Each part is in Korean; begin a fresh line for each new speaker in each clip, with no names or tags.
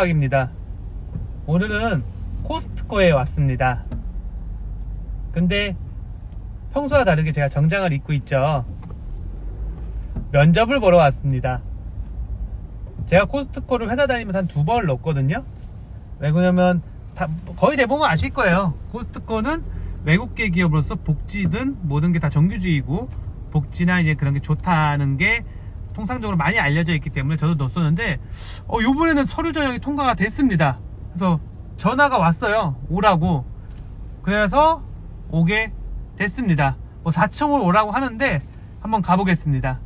깜빡입니다. 오늘은 코스트코에 왔습니다. 근데 평소와 다르게 제가 정장을 입고 있죠. 면접을 보러 왔습니다. 제가 코스트코를 회사 다니면서 한 두 번을 넣었거든요. 왜 그러냐면 다- 거의 대부분 아실 거예요. 코스트코는 외국계 기업으로서 복지든 모든 게 다 정규직이고 복지나 이제 그런 게 좋다는 게 통상적으로 많이 알려져 있기 때문에 저도 넣었었는데 어, 요번에는 서류 전형이 통과가 됐습니다. 그래서 전화가 왔어요. 오라고. 그래서 오게 됐습니다. 뭐 4층으로 오라고 하는데 한번 가보겠습니다.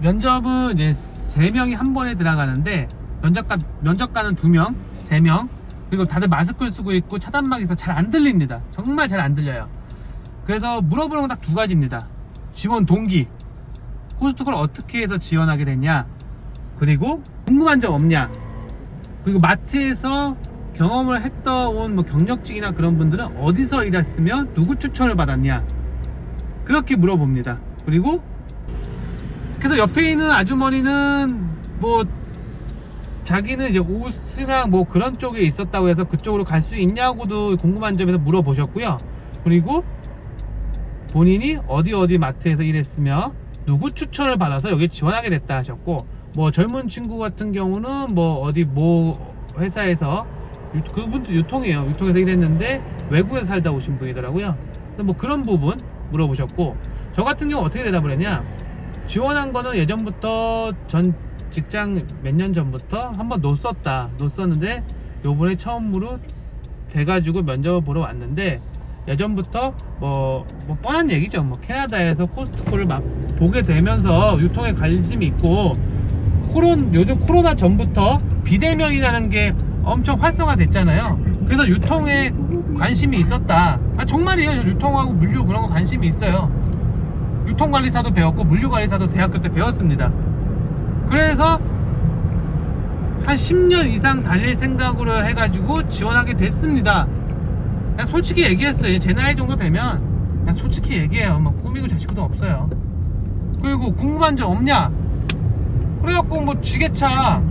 면접은 이제 세 명이 한 번에 들어가는데 면접관 면접관은 두 명, 세 명. 그리고 다들 마스크를 쓰고 있고 차단막이 있어 잘안 들립니다. 정말 잘 안 들려요. 그래서 물어보는 건 딱 두 가지입니다. 지원 동기. 코스트코를 어떻게 해서 지원하게 됐냐? 그리고 궁금한 점 없냐? 그리고 마트에서 경험을 했던 온뭐 경력직이나 그런 분들은 어디서 일했으면 누구 추천을 받았냐? 그렇게 물어봅니다. 그리고 그래서 옆에 있는 아주머니는 뭐 자기는 이제 옷이나 뭐 그런 쪽에 있었다고 해서 그쪽으로 갈 수 있냐고도 궁금한 점에서 물어보셨고요. 그리고 본인이 어디 어디 마트에서 일했으며 누구 추천을 받아서 여기 지원하게 됐다 하셨고 뭐 젊은 친구 같은 경우는 뭐 어디 뭐 회사에서 유- 그분도 유통이에요. 유통에서 일했는데 외국에서 살다 오신 분이더라고요. 뭐 그런 부분 물어보셨고 저 같은 경우 어떻게 대답을 했냐? 지원한 거는 예전부터 전 직장 몇 년 전부터 한번 놓었다 놓았었는데 요번에 처음으로 돼가지고 면접을 보러 왔는데 예전부터 뭐, 뭐 뻔한 얘기죠. 뭐 캐나다에서 코스트코를 막 보게 되면서 유통에 관심이 있고 코론 요즘 코로나 전부터 비대면이라는 게 엄청 활성화 됐잖아요. 그래서 유통에 관심이 있었다. 아 정말이에요. 유통하고 물류 그런 거 관심이 있어요 유통관리사도 배웠고 물류관리사도 대학교 때 배웠습니다. 그래서 한 10년 이상 다닐 생각으로 해가지고 지원하게 됐습니다. 그냥 솔직히 얘기했어요. 제 나이 정도 되면 그냥 솔직히 얘기해요. 막 꾸미고 자식도 없어요. 그리고 궁금한 점 없냐? 그래갖고 뭐 지게차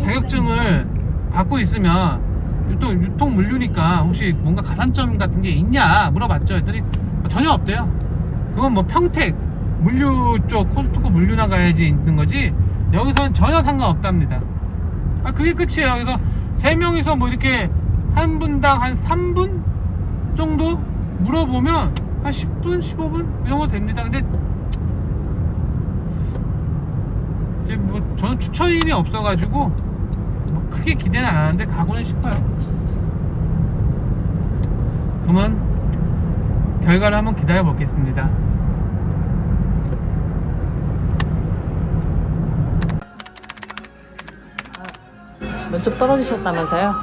자격증을 갖고 있으면 유통, 유통 물류니까 혹시 뭔가 가산점 같은 게 있냐 물어봤죠. 했더니 전혀 없대요. 그건 뭐 평택 물류 쪽 코스트코 물류나 가야지 있는 거지 여기서는 전혀 상관없답니다. 아 그게 끝이에요. 그래서 세 명이서 뭐 이렇게 한 분당 한 3분 정도 물어보면 한 10분, 15분 이 정도 됩니다. 근데 이제 뭐 저는 추천인이 없어가지고 뭐 크게 기대는 안 하는데 가고는 싶어요. 그러면 결과를 한번 기다려 보겠습니다.
면접 떨어지셨다면서요?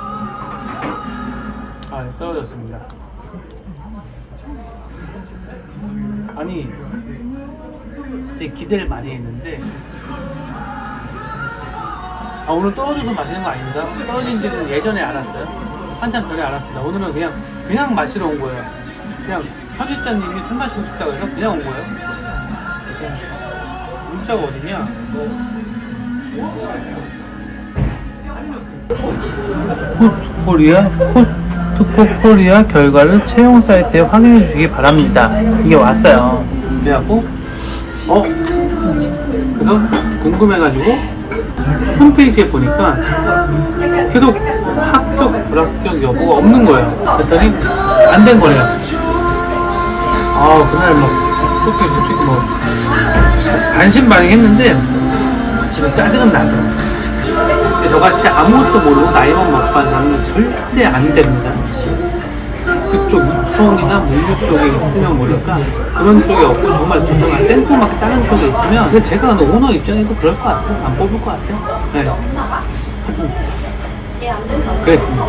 아, 네, 떨어졌습니다. 아니, 되게 기대를 많이 했는데, 아, 오늘 떨어져서 마시는 거 아닙니다. 떨어진 지는 예전에 알았어요. 한참 전에 알았습니다. 오늘은 그냥, 그냥 마시러 온 거예요. 그냥, 편집자님이 술 마시고 싶다고 해서 그냥 온 거예요. 그래서 문자가 어디냐? 코스코리아 코스트코 코리아 결과를 채용 사이트에 확인해 주시기 바랍니다. 이게 왔어요. 그래갖고 어 그래서 궁금해가지고 홈페이지에 보니까 계속 합격 불합격 여부가 없는 거예요. 그랬더니 안 된 거래요. 아 그날 막 솔직히 솔직히 뭐 반신반의했는데 지금 짜증은 나더라고요. 근데 저같이 아무것도 모르고 나이만 먹반 사람은 절대 안 됩니다. 그쪽 유통이나 물류 쪽에 있으면 모를까 그런 쪽에 없고 정말 조성한 센터마켓 다른 쪽에 있으면 근데 제가 오너 입장에도 그럴 것 같아요. 안 뽑을 것 같아요. 네. 하여튼 그랬습니다.